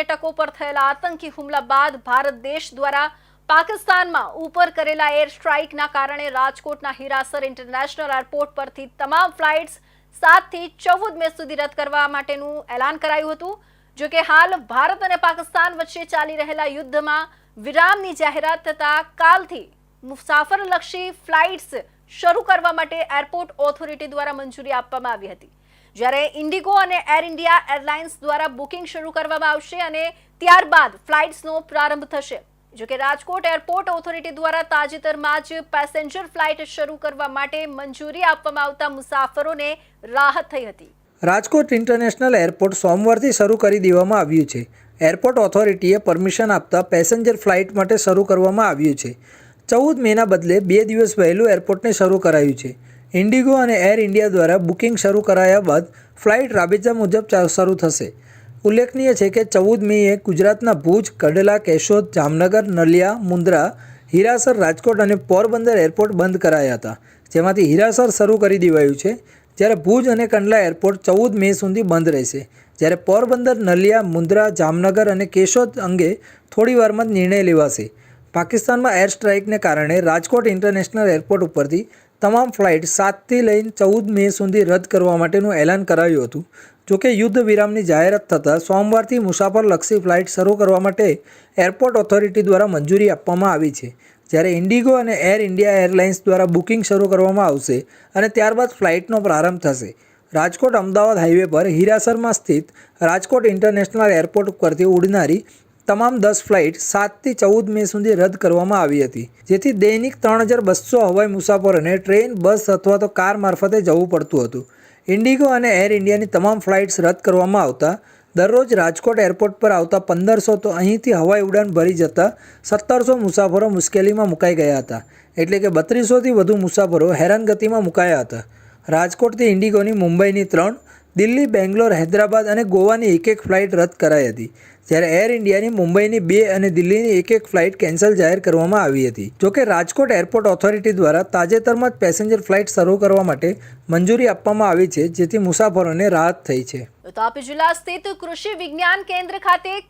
પર્યટકો પર થયેલા આતંકી હુમલા બાદ ભારત દેશ દ્વારા પાકિસ્તાનમાં ઉપર કરેલા એર સ્ટ્રાઇકના કારણે રાજકોટના હિરાસર ઇન્ટરનેશનલ એરપોર્ટ પરથી તમામ ફ્લાઇટ્સ સાતથી ચૌદ મે સુધી રદ કરવા માટેનું એલાન કરાયું હતું. જો કે હાલ ભારત અને પાકિસ્તાન વચ્ચે ચાલી રહેલા યુદ્ધમાં વિરામની જાહેરાત થતાં કાલથી મુસાફરલક્ષી ફ્લાઇટ્સ શરૂ કરવા માટે એરપોર્ટ ઓથોરિટી દ્વારા મંજૂરી આપવામાં આવી હતી. જ્યારે ઇન્ડિગો અને એર ઇન્ડિયા એરલાઇન્સ દ્વારા બુકિંગ શરૂ કરવામાં આવશે અને ત્યારબાદ ફ્લાઇટ્સનો પ્રારંભ થશે. જોકે રાજકોટ એરપોર્ટ ઓથોરિટી દ્વારા તાજેતરમાં જ પેસેન્જર ફ્લાઇટ શરૂ કરવા માટે મંજૂરી આપવામાં આવતા મુસાફરોને રાહત થઈ હતી. રાજકોટ ઇન્ટરનેશનલ એરપોર્ટ સોમવારથી શરૂ કરી દેવામાં આવ્યું છે. એરપોર્ટ ઓથોરિટીએ પરમિશન આપતા પેસેન્જર ફ્લાઇટ માટે શરૂ કરવામાં આવ્યું છે. ચૌદ મેના બદલે બે દિવસ વહેલું એરપોર્ટને શરૂ કરાયું છે. ઇન્ડિગો અને એર ઇન્ડિયા દ્વારા બુકિંગ શરૂ કરાયા બાદ ફ્લાઇટ રાબેતા મુજબ શરૂ થશે. ઉલ્લેખનીય છે કે ચૌદ મેએ ગુજરાતના ભુજ, કડલા, કેશોદ, જામનગર, નલિયા, મુન્દ્રા, હીરાસર, રાજકોટ અને પોરબંદર એરપોર્ટ બંધ કરાયા હતા. જેમાંથી હીરાસર શરૂ કરી દેવાયું છે. જ્યારે ભુજ અને કંડલા એરપોર્ટ ચૌદ મે સુધી બંધ રહેશે. જ્યારે પોરબંદર, નલિયા, મુન્દ્રા, જામનગર અને કેશોદ અંગે થોડીવારમાં જ નિર્ણય લેવાશે. પાકિસ્તાનમાં એર સ્ટ્રાઇકને કારણે રાજકોટ ઇન્ટરનેશનલ એરપોર્ટ ઉપરથી તમામ ફ્લાઇટ સાતથી લઈને ચૌદ મે સુધી રદ કરવા માટેનું એલાન કરાયું હતું. જોકે યુદ્ધ વિરામની જાહેરાત થતાં સોમવારથી મુસાફરલક્ષી ફ્લાઇટ શરૂ કરવા માટે એરપોર્ટ ઓથોરિટી દ્વારા મંજૂરી આપવામાં આવી છે. જ્યારે ઇન્ડિગો અને એર ઇન્ડિયા એરલાઇન્સ દ્વારા બુકિંગ શરૂ કરવામાં આવશે અને ત્યારબાદ ફ્લાઇટનો પ્રારંભ થશે. રાજકોટ અમદાવાદ હાઈવે પર હીરાસરમાં સ્થિત રાજકોટ ઇન્ટરનેશનલ એરપોર્ટ પરથી ઉડનારી તમામ દસ ફ્લાઇટ સાતથી ચૌદ મે સુધી રદ કરવામાં આવી હતી, જેથી દૈનિક ત્રણ હજાર બસો હવાઈ મુસાફરોને ટ્રેન, બસ અથવા તો કાર મારફતે જવું પડતું હતું. ઇન્ડિગો અને એર ઇન્ડિયાની તમામ ફ્લાઇટ્સ રદ કરવામાં આવતા, દરરોજ રાજકોટ એરપોર્ટ પર આવતા પંદરસો તો અહીંથી હવાઈ ઉડાન ભરી જતા સત્તરસો મુસાફરો મુશ્કેલીમાં મુકાઈ ગયા હતા, એટલે કે બત્રીસોથી વધુ મુસાફરો હેરાનગતિમાં મુકાયા હતા. રાજકોટથી ઇન્ડિગોની મુંબઈની ત્રણ દિલ્હી, બેંગ્લોર, હૈદરાબાદ અને ગોવાની એક એક ફ્લાઇટ રદ કરાઈ હતી, જ્યારે એર ઇન્ડિયાની મુંબઈની બે અને દિલ્હીની એક એક ફ્લાઇટ કેન્સલ જાહેર કરવામાં આવી હતી. જોકે રાજકોટ એરપોર્ટ ઓથોરિટી દ્વારા તાજેતરમાં જ પેસેન્જર ફ્લાઇટ શરૂ કરવા માટે મંજૂરી આપવામાં આવી છે, જેથી મુસાફરોને રાહત થઈ છે. તાપી જિલ્લા સ્થિત કૃષિ વિજ્ઞાન કેન્દ્ર ખાતે